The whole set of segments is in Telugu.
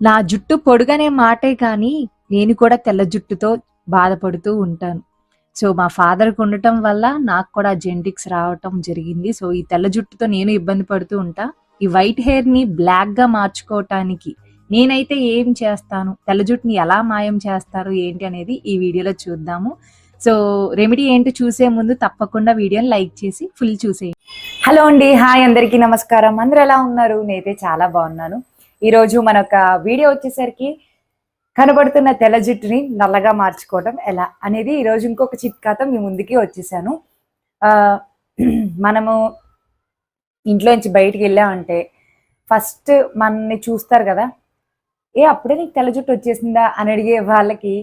నా జుట్టు పొడుగనే మాటే కానీ నేను కూడా తెల్ల జుట్టుతో బాధపడుతూ ఉంటాను. సో మా ఫాదర్కి ఉండటం వల్ల నాకు కూడా జెంటిక్స్ రావటం జరిగింది. సో ఈ తెల్ల జుట్టుతో నేను ఇబ్బంది పడుతూ ఉంటా. ఈ వైట్ హెయిర్ని బ్లాక్గా మార్చుకోవటానికి నేనైతే ఏం చేస్తాను? తెల్ల జుట్టుని ఎలా మాయం చేస్తారు? ఏంటి అనేది ఈ వీడియోలో చూద్దాము. సో రెమెడీ ఏంటో చూసే ముందు తప్పకుండా వీడియోని లైక్ చేసి ఫుల్ చూసేయండి. హలో అండి. హాయ్ అందరికీ నమస్కారం. అందరు ఎలా ఉన్నారు? నేనైతే చాలా బాగున్నాను. ఈరోజు మన ఒక వీడియో వచ్చేసరికి కనబడుతున్న తెల్ల జుట్టుని నల్లగా మార్చుకోవడం ఎలా అనేది ఈరోజు ఇంకొక చిట్కాతో మీ ముందుకి వచ్చేసాను. మనము మనము ఇంట్లోంచి బయటికి వెళ్ళామంటే ఫస్ట్ మనని చూస్తారు కదా ఏ అప్పుడే నీకు తెల్ల జుట్టు వచ్చేసిందా? అని అడిగే వాళ్ళకి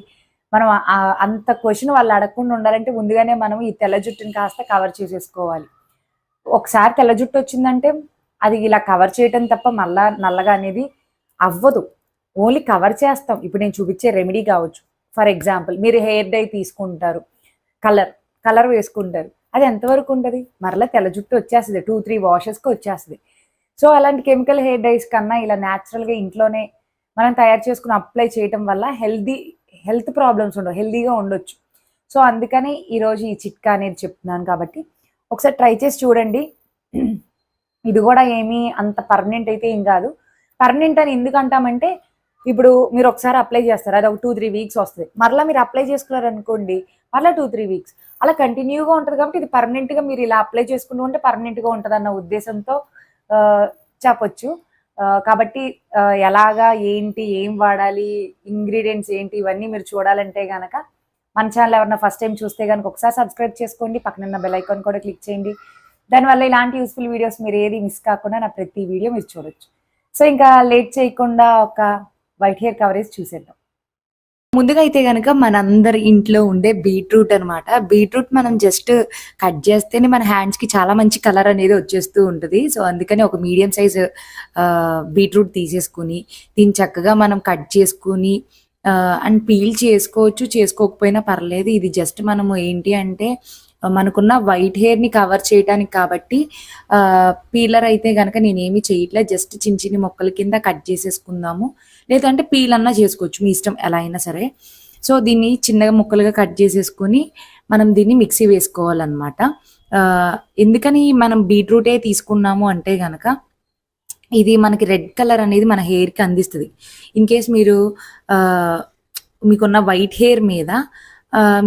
మనం అంత క్వశ్చన్ వాళ్ళు అడగకుండా ఉండాలంటే ముందుగానే మనం ఈ తెల్ల జుట్టుని కాస్త కవర్ చేసేసుకోవాలి. ఒకసారి తెల్ల జుట్టు వచ్చిందంటే అది ఇలా కవర్ చేయటం తప్ప మళ్ళా నల్లగా అనేది అవ్వదు. ఓన్లీ కవర్ చేస్తాం. ఇప్పుడు నేను చూపించే రెమెడీ కావచ్చు. ఫర్ ఎగ్జాంపుల్ మీరు హెయిర్ డై తీసుకుంటారు. కలర్ కలర్ వేసుకుంటారు. అది ఎంతవరకు ఉంటుంది? మరలా తెల్ల జుట్టు వచ్చేస్తుంది. టూ త్రీ వాషెస్కి వచ్చేస్తుంది. సో అలాంటి కెమికల్ హెయిర్ డైస్ కన్నా ఇలా న్యాచురల్గా ఇంట్లోనే మనం తయారు చేసుకుని అప్లై చేయటం వల్ల హెల్దీ హెల్త్ ప్రాబ్లమ్స్ ఉండవు. హెల్దీగా ఉండొచ్చు. సో అందుకని ఈరోజు ఈ చిట్కా అనేది చెప్తున్నాను కాబట్టి ఒకసారి ట్రై చేసి చూడండి. ఇది కూడా ఏమీ అంత పర్మనెంట్ అయితే ఏం కాదు. పర్మనెంట్ అని ఎందుకు అంటామంటే ఇప్పుడు మీరు ఒకసారి అప్లై చేస్తారు అది ఒక టూ త్రీ వీక్స్ వస్తుంది. మరలా మీరు అప్లై చేసుకున్నారు అనుకోండి మరలా టూ త్రీ వీక్స్. అలా కంటిన్యూగా ఉంటుంది కాబట్టి ఇది పర్మనెంట్గా మీరు ఇలా అప్లై చేసుకుంటూ ఉంటే పర్మనెంట్గా గా ఉంటుంది అన్న ఉద్దేశంతో చెప్పొచ్చు కాబట్టి ఎలాగా ఏంటి ఏం వాడాలి ఇంగ్రీడియంట్స్ ఏంటి ఇవన్నీ మీరు చూడాలంటే కనుక మన ఛానల్ ఎవరన్నా ఫస్ట్ టైం చూస్తే కనుక ఒకసారి సబ్స్క్రైబ్ చేసుకోండి పక్కన ఉన్న బెల్ ఐకాన్ కూడా క్లిక్ చేయండి. దానివల్ల ఇలాంటి యూస్ఫుల్ వీడియోస్ మీరు ఏది మిస్ కాకుండా నా ప్రతి వీడియో మీరు చూడొచ్చు. సో ఇంకా లేట్ చేయకుండా ఒక వైట్ హెయిర్ కవరేజ్ చూసేద్దాం. ముందుగా అయితే కనుక మనందరి ఇంట్లో ఉండే బీట్రూట్ అనమాట బీట్రూట్ మనం జస్ట్ కట్ చేస్తేనే మన హ్యాండ్స్కి చాలా మంచి కలర్ అనేది వచ్చేస్తూ ఉంటుంది. సో అందుకని ఒక మీడియం సైజ్ బీట్రూట్ తీసేసుకుని దీన్ని చక్కగా మనం కట్ చేసుకుని అండ్ పీల్ చేసుకోవచ్చు. చేసుకోకపోయినా పర్లేదు. ఇది జస్ట్ మనము ఏంటి అంటే మనకున్న వైట్ హెయిర్ని కవర్ చేయడానికి కాబట్టి పీలర్ అయితే కనుక నేనేమి చేయట్లేదు జస్ట్ చిన్న చిన్న మొక్కల కింద కట్ చేసేసుకుందాము. లేదంటే పీల్ అన్నా చేసుకోవచ్చు మీ ఇష్టం ఎలా అయినా సరే. సో దీన్ని చిన్నగా ముక్కలుగా కట్ చేసేసుకొని మనం దీన్ని మిక్సీ వేసుకోవాలన్నమాట. ఎందుకని మనం బీట్రూటే తీసుకున్నాము అంటే కనుక ఇది మనకి రెడ్ కలర్ అనేది మన హెయిర్కి అందిస్తుంది. ఇన్ కేస్ మీరు మీకున్న వైట్ హెయిర్ మీద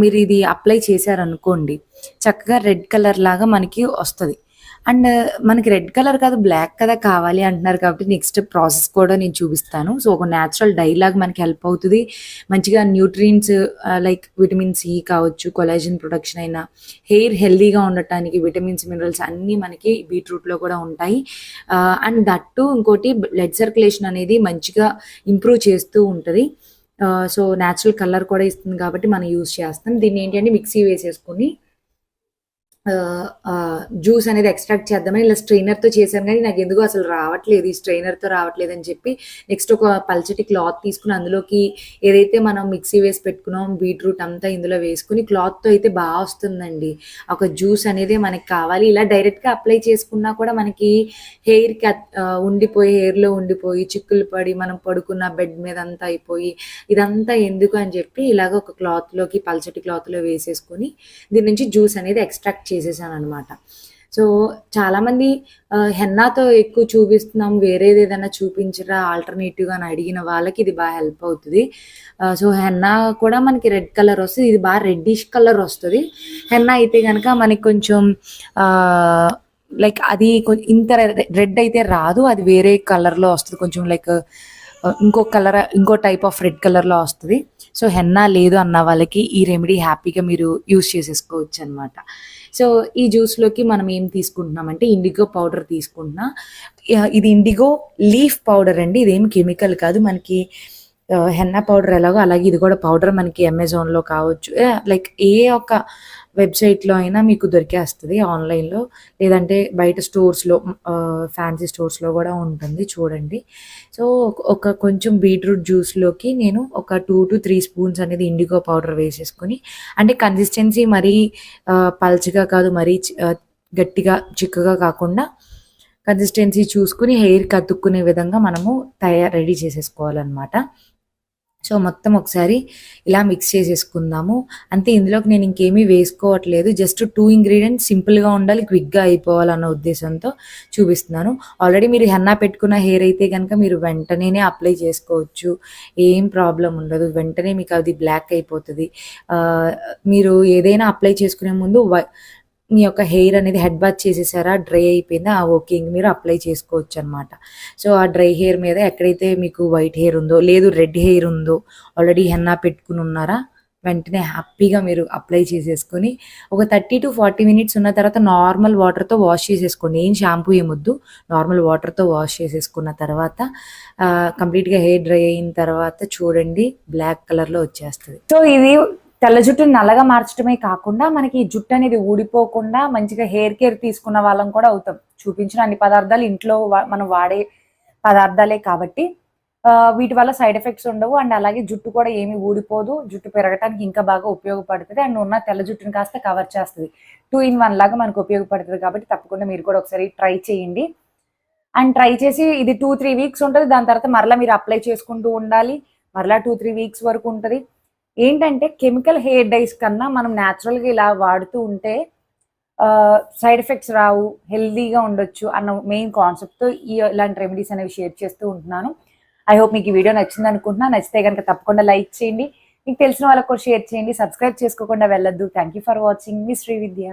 మీరు ఇది అప్లై చేశారనుకోండి చక్కగా రెడ్ కలర్ లాగా మనకి వస్తుంది. అండ్ మనకి రెడ్ కలర్ కాదు బ్లాక్ కదా కావాలి అంటున్నారు కాబట్టి నెక్స్ట్ ప్రాసెస్ కూడా నేను చూపిస్తాను. సో ఒక న్యాచురల్ డైలాగ్ మనకి హెల్ప్ అవుతుంది. మంచిగా న్యూట్రియన్స్ లైక్ విటమిన్ సి కావచ్చు కొలాజిన్ ప్రొడక్షన్ అయినా హెయిర్ హెల్దీగా ఉండటానికి విటమిన్స్ మినరల్స్ అన్నీ మనకి బీట్రూట్లో కూడా ఉంటాయి. అండ్ దట్టు ఇంకోటి బ్లడ్ సర్క్యులేషన్ అనేది మంచిగా ఇంప్రూవ్ చేస్తూ ఉంటుంది. సో న్యాచురల్ కలర్ కూడా ఇస్తుంది కాబట్టి మనం యూజ్ చేస్తాం. దీన్ని ఏంటి అంటే మిక్సీ వేసేసుకొని జ్యూస్ అనేది ఎక్స్ట్రాక్ట్ చేద్దామని ఇలా స్ట్రైనర్తో చేశాను కానీ నాకు ఎందుకు అసలు రావట్లేదు. ఈ స్ట్రైనర్తో రావట్లేదు అని చెప్పి నెక్స్ట్ ఒక పల్చటి క్లాత్ తీసుకుని అందులోకి ఏదైతే మనం మిక్సీ వేసి పెట్టుకున్నాం బీట్రూట్ అంతా ఇందులో వేసుకుని క్లాత్తో అయితే బాగా వస్తుందండి. ఒక జ్యూస్ అనేది మనకి కావాలి. ఇలా డైరెక్ట్గా అప్లై చేసుకున్నా కూడా మనకి హెయిర్కి ఉండిపోయి హెయిర్లో ఉండిపోయి చిక్కులు పడి మనం పడుకున్న బెడ్ మీద అంతా అయిపోయి ఇదంతా ఎందుకు అని చెప్పి ఇలాగ ఒక క్లాత్లోకి పల్చటి క్లాత్లో వేసేసుకొని దీని నుంచి జ్యూస్ అనేది ఎక్స్ట్రాక్ట్ చేసి చేసేసాను అనమాట సో చాలామంది హెన్నాతో ఎక్కువ చూపిస్తున్నాం వేరేది ఏదైనా చూపించరా ఆల్టర్నేటివ్గా అని అడిగిన వాళ్ళకి ఇది బాగా హెల్ప్ అవుతుంది. సో హెన్నా కూడా మనకి రెడ్ కలర్ వస్తుంది ఇది బాగా రెడ్డిష్ కలర్ వస్తుంది. హెన్నా అయితే కనుక మనకి కొంచెం లైక్ అది ఇంత రెడ్ అయితే రాదు అది వేరే కలర్లో వస్తుంది. కొంచెం లైక్ ఇంకో కలర్ ఇంకో టైప్ ఆఫ్ రెడ్ కలర్లో వస్తుంది. సో హెన్నా లేదు అన్న వాళ్ళకి ఈ రెమెడీ హ్యాపీగా మీరు యూస్ చేసేసుకోవచ్చు అనమాట సో ఈ జ్యూస్లోకి మనం ఏం తీసుకుంటున్నామంటే ఇండిగో పౌడర్ తీసుకుంటున్నా. ఇది ఇండిగో లీఫ్ పౌడర్ అండి. ఇదేం కెమికల్ కాదు. మనకి హెన్నా పౌడర్ ఎలాగో అలాగే ఇది కూడా పౌడర్ మనకి అమెజాన్లో కావచ్చు. లైక్ ఏ ఒక వెబ్సైట్లో అయినా మీకు దొరికేస్తుంది ఆన్లైన్లో. లేదంటే బయట స్టోర్స్లో ఫ్యాన్సీ స్టోర్స్లో కూడా ఉంటుంది చూడండి. సో ఒక కొంచెం బీట్రూట్ జ్యూస్లోకి నేను ఒక టూ టు త్రీ స్పూన్స్ అనేది ఇండిగో పౌడర్ వేసేసుకుని అంటే కన్సిస్టెన్సీ మరీ పల్చగా కాదు మరీ గట్టిగా చిక్కగా కాకుండా కన్సిస్టెన్సీ చూసుకుని హెయిర్కి అతుక్కునే విధంగా మనము తయారు రెడీ చేసేసుకోవాలన్నమాట. సో మొత్తం ఒకసారి ఇలా మిక్స్ చేసేసుకుందాము. అంతే ఇందులోకి నేను ఇంకేమీ వేసుకోవట్లేదు. జస్ట్ టూ ఇంగ్రీడియంట్స్ సింపుల్గా ఉండాలి క్విక్గా అయిపోవాలన్న ఉద్దేశంతో చూపిస్తున్నాను. ఆల్రెడీ మీరు హెన్నా పెట్టుకున్న హెయిర్ అయితే కనుక మీరు వెంటనే అప్లై చేసుకోవచ్చు. ఏం ప్రాబ్లం ఉండదు. వెంటనే మీకు అది బ్లాక్ అయిపోతుంది. మీరు ఏదైనా అప్లై చేసుకునే ముందు వై- మీ యొక్క హెయిర్ అనేది హెడ్ బాత్ చేసేసారా? డ్రై అయిపోయిందా? ఆ ఓకే మీరు అప్లై చేసుకోవచ్చు అనమాట సో ఆ డ్రై హెయిర్ మీద ఎక్కడైతే మీకు వైట్ హెయిర్ ఉందో లేదు రెడ్ హెయిర్ ఉందో ఆల్రెడీ హెన్నా పెట్టుకుని ఉన్నారా? వెంటనే హ్యాపీగా మీరు అప్లై చేసేసుకొని ఒక థర్టీ టు ఫార్టీ మినిట్స్ ఉన్న తర్వాత నార్మల్ వాటర్తో వాష్ చేసేసుకోండి. ఏం షాంపూ ఏమొద్దు నార్మల్ వాటర్తో వాష్ చేసేసుకున్న తర్వాత కంప్లీట్గా హెయిర్ డ్రై అయిన తర్వాత చూడండి బ్లాక్ కలర్లో వచ్చేస్తుంది. సో ఇది తెల్ల జుట్టుని నల్లగా మార్చడమే కాకుండా మనకి ఈ జుట్టు అనేది ఊడిపోకుండా మంచిగా హెయిర్ కేర్ తీసుకున్న వాళ్ళం కూడా అవుతాం. చూపించిన అన్ని పదార్థాలు ఇంట్లో వా- మనం వాడే పదార్థాలే కాబట్టి వీటి వల్ల సైడ్ ఎఫెక్ట్స్ ఉండవు. అండ్ అలాగే జుట్టు కూడా ఏమి ఊడిపోదు. జుట్టు పెరగడానికి ఇంకా బాగా ఉపయోగపడుతుంది. అండ్ ఉన్న తెల్ల జుట్టుని కాస్త కవర్ చేస్తుంది. టూ ఇన్ వన్ లాగా మనకు ఉపయోగపడుతుంది కాబట్టి తప్పకుండా మీరు కూడా ఒకసారి ట్రై చేయండి. అండ్ ట్రై చేసి ఇది టూ త్రీ వీక్స్ ఉంటుంది. దాని తర్వాత మరలా మీరు అప్లై చేసుకుంటూ ఉండాలి. మరలా టూ త్రీ వీక్స్ వరకు ఉంటుంది. ఏంటంటే కెమికల్ హెయిర్ డైస్ కన్నా మనం న్యాచురల్గా ఇలా వాడుతూ ఉంటే సైడ్ ఎఫెక్ట్స్ రావు హెల్దీగా ఉండొచ్చు అన్న మెయిన్ కాన్సెప్ట్తో ఈ ఇలాంటి రెమెడీస్ అనేవి షేర్ చేస్తూ ఉంటున్నాను. ఐ హోప్ మీకు ఈ వీడియో నచ్చింది అనుకుంటున్నా. నచ్చితే కనుక తప్పకుండా లైక్ చేయండి. మీకు తెలిసిన వాళ్ళకు కూడా షేర్ చేయండి. సబ్స్క్రైబ్ చేసుకోకుండా వెళ్ళొద్దు. Thank you for watching. Me Sri Vidya.